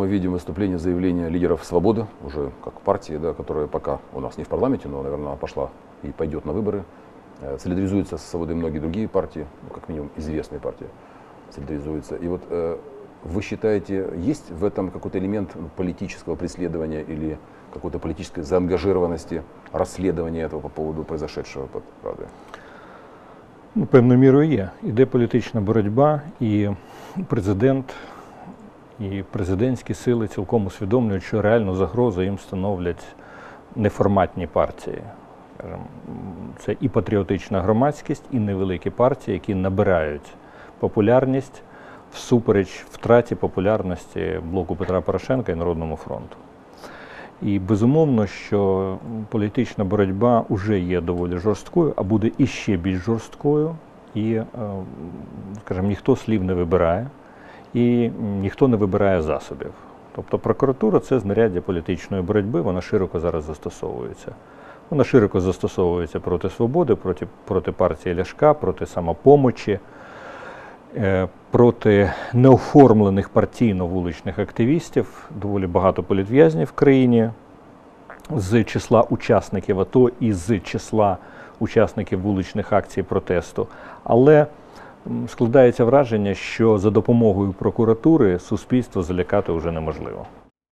мы видим выступление, заявления лидеров «Свободы», уже как партии, да, которая пока у нас не в парламенте, но, наверное, пошла и пойдет на выборы. Э, Солидаризуются с «Свободой» многие другие партии, ну, как минимум известные партии солидаризуются. И вот э, вы считаете, есть в этом какой-то элемент ну, политического преследования или какой-то политической заангажированности расследования этого по поводу произошедшего под Радой? Ну, певною мірою є. Іде політична боротьба, і президент, і президентські сили цілком усвідомлюють, що реальну загрозу їм становлять неформатні партії. Це і патріотична громадськість, і невеликі партії, які набирають популярність всупереч втраті популярності блоку Петра Порошенка і Народному фронту. І безумовно, що політична боротьба вже є доволі жорсткою, а буде іще більш жорсткою. І, е, скажімо, ніхто слів не вибирає, і ніхто не вибирає засобів. Тобто прокуратура це знаряддя політичної боротьби, вона широко зараз застосовується. Вона широко застосовується проти свободи, проти, проти партії Ляшка, проти самопомочі, е, проти неоформлених партійно вуличних активістів. Доволі багато політв'язнів в країні з числа учасників АТО і з числа учасників вуличних акцій протесту. Але складається враження, що за допомогою прокуратури суспільство залякати вже неможливо.